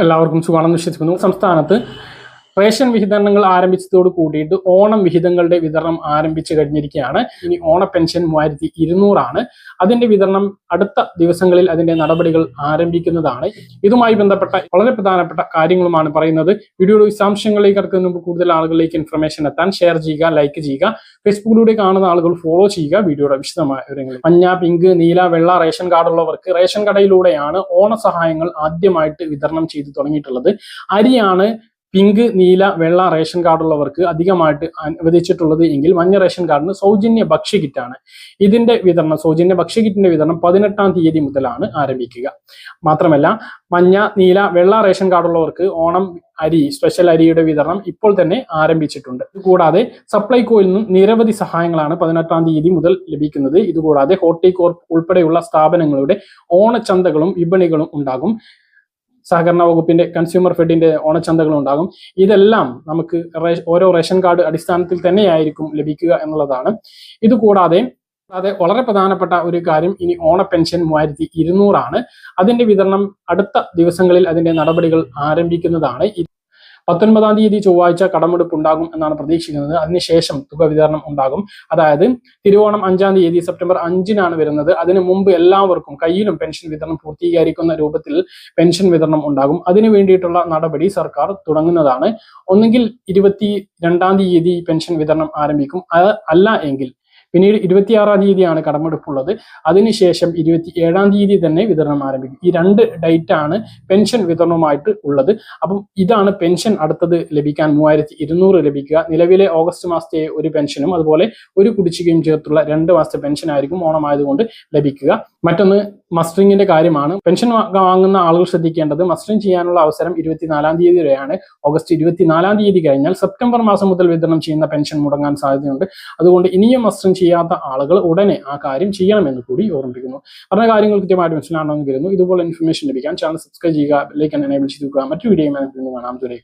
എല്ലാവർക്കും സുഖമാണെന്ന് വിശ്വസിക്കുന്നു. സംസ്ഥാനത്ത് റേഷൻ വിഹിതങ്ങൾ ആരംഭിച്ചതോട് കൂടിയിട്ട് ഓണം വിഹിതങ്ങളുടെ വിതരണം ആരംഭിച്ചു കഴിഞ്ഞിരിക്കുകയാണ്. ഇനി ഓണ പെൻഷൻ മൂവായിരത്തി ഇരുന്നൂറാണ്. അതിന്റെ വിതരണം അടുത്ത ദിവസങ്ങളിൽ അതിന്റെ നടപടികൾ ആരംഭിക്കുന്നതാണ്. ഇതുമായി ബന്ധപ്പെട്ട വളരെ പ്രധാനപ്പെട്ട കാര്യങ്ങളുമാണ് പറയുന്നത്. വീഡിയോയുടെ വിശദാംശങ്ങളിലേക്ക് ഇറക്കുന്ന മുമ്പ് കൂടുതൽ ആളുകളിലേക്ക് ഇൻഫർമേഷൻ എത്താൻ ഷെയർ ചെയ്യുക ലൈക്ക് ചെയ്യുക ഫേസ്ബുക്കിലൂടെ കാണുന്ന ആളുകൾ ഫോളോ ചെയ്യുക വീഡിയോയുടെ വിശദമായ വിവരങ്ങൾ. മഞ്ഞ പിങ്ക് നീല വെള്ള റേഷൻ കാർഡ് ഉള്ളവർക്ക് റേഷൻ കടയിലൂടെയാണ് ഓണസഹായങ്ങൾ ആദ്യമായിട്ട് വിതരണം ചെയ്തു തുടങ്ങിയിട്ടുള്ളത്. അരിയാണ് പിങ്ക് നീല വെള്ള റേഷൻ കാർഡുള്ളവർക്ക് അധികമായിട്ട് അനുവദിച്ചിട്ടുള്ളത് എങ്കിൽ മഞ്ഞ റേഷൻ കാർഡിന് സൗജന്യ ഭക്ഷ്യ കിറ്റാണ്. ഇതിന്റെ വിതരണം സൗജന്യ ഭക്ഷ്യ കിറ്റിന്റെ വിതരണം പതിനെട്ടാം തീയതി മുതലാണ് ആരംഭിക്കുക. മാത്രമല്ല മഞ്ഞ നീല വെള്ള റേഷൻ കാർഡുള്ളവർക്ക് ഓണം അരി സ്പെഷ്യൽ അരിയുടെ വിതരണം ഇപ്പോൾ തന്നെ ആരംഭിച്ചിട്ടുണ്ട്. കൂടാതെ സപ്ലൈകോയിൽ നിന്നും നിരവധി സഹായങ്ങളാണ് പതിനെട്ടാം തീയതി മുതൽ ലഭിക്കുന്നത്. ഇതുകൂടാതെ ഹോർട്ടികോർപ്പ് ഉൾപ്പെടെയുള്ള സ്ഥാപനങ്ങളുടെ ഓണച്ചന്തകളും വിപണികളും ഉണ്ടാകും. സഹകരണ വകുപ്പിന്റെ കൺസ്യൂമർ ഫെഡിന്റെ ഓണച്ചന്തകൾ ഉണ്ടാകും ഇതെല്ലാം നമുക്ക് ഓരോ റേഷൻ കാർഡ് അടിസ്ഥാനത്തിൽ തന്നെയായിരിക്കും ലഭിക്കുക എന്നുള്ളതാണ്. ഇതുകൂടാതെ അതെ വളരെ പ്രധാനപ്പെട്ട ഒരു കാര്യം ഇനി ഓണ പെൻഷൻ മൂവായിരത്തി ഇരുന്നൂറാണ്. അതിന്റെ വിതരണം അടുത്ത ദിവസങ്ങളിൽ അതിന്റെ നടപടികൾ ആരംഭിക്കുന്നതാണ്. പത്തൊൻപതാം തീയതി ചൊവ്വാഴ്ച കടമെടുപ്പ് ഉണ്ടാകും എന്നാണ് പ്രതീക്ഷിക്കുന്നത്. അതിനുശേഷം തുക വിതരണം ഉണ്ടാകും. അതായത് തിരുവോണം അഞ്ചാം തീയതി സെപ്റ്റംബർ അഞ്ചിനാണ് വരുന്നത്. അതിനു മുമ്പ് എല്ലാവർക്കും കയ്യിലും പെൻഷൻ വിതരണം പൂർത്തീകരിക്കുന്ന രൂപത്തിൽ പെൻഷൻ വിതരണം ഉണ്ടാകും. അതിനു വേണ്ടിയിട്ടുള്ള നടപടി സർക്കാർ തുടങ്ങുന്നതാണ്. ഒന്നുകിൽ ഇരുപത്തി രണ്ടാം തീയതി പെൻഷൻ വിതരണം ആരംഭിക്കും. അല്ല എങ്കിൽ പിന്നീട് ഇരുപത്തിയാറാം തീയതിയാണ് കടമെടുപ്പുള്ളത്. അതിനുശേഷം ഇരുപത്തി ഏഴാം തീയതി തന്നെ വിതരണം ആരംഭിക്കും. ഈ രണ്ട് ഡേറ്റ് ആണ് പെൻഷൻ വിതരണവുമായിട്ട് ഉള്ളത്. അപ്പം ഇതാണ് പെൻഷൻ അടുത്തത് ലഭിക്കാൻ മൂവായിരത്തി ഇരുന്നൂറ് ലഭിക്കുക. നിലവിലെ ഓഗസ്റ്റ് മാസത്തെ ഒരു പെൻഷനും അതുപോലെ ഒരു കുടിശ്ശികയും ചേർത്തുള്ള രണ്ട് മാസത്തെ പെൻഷൻ ആയിരിക്കും ഓണമായതുകൊണ്ട് ലഭിക്കുക. മറ്റൊന്ന് മസ്റ്ററിങ്ങിന്റെ കാര്യമാണ്. പെൻഷൻ വാങ്ങുന്ന ആളുകൾ ശ്രദ്ധിക്കേണ്ടത് മസ്റ്ററിംഗ് ചെയ്യാനുള്ള അവസരം ഇരുപത്തിനാലാം തീയതി വരെയാണ്. ഓഗസ്റ്റ് ഇരുപത്തിനാലാം തീയതി കഴിഞ്ഞാൽ സെപ്റ്റംബർ മാസം മുതൽ വിതരണം ചെയ്യുന്ന പെൻഷൻ മുടങ്ങാൻ സാധ്യതയുണ്ട്. അതുകൊണ്ട് ഇനിയും മസ്റ്ററിംഗ് ചെയ്യാത്ത ആളുകൾ ഉടനെ ആ കാര്യം ചെയ്യണമെന്ന് കൂടി ഓർമ്മിപ്പിക്കുന്നു. പറഞ്ഞ കാര്യങ്ങൾ കൃത്യമായിട്ട് മനസ്സിലാണെന്ന് കരുതുന്നു. ഇതുപോലെ ഇൻഫർമേഷൻ ലഭിക്കാൻ ചാനൽ സബ്സ്ക്രൈബ് ചെയ്യുക ലൈക്ക് എനേബിൾ ചെയ്തു മറ്റു വീഡിയോ കാണാം. ദൂരെ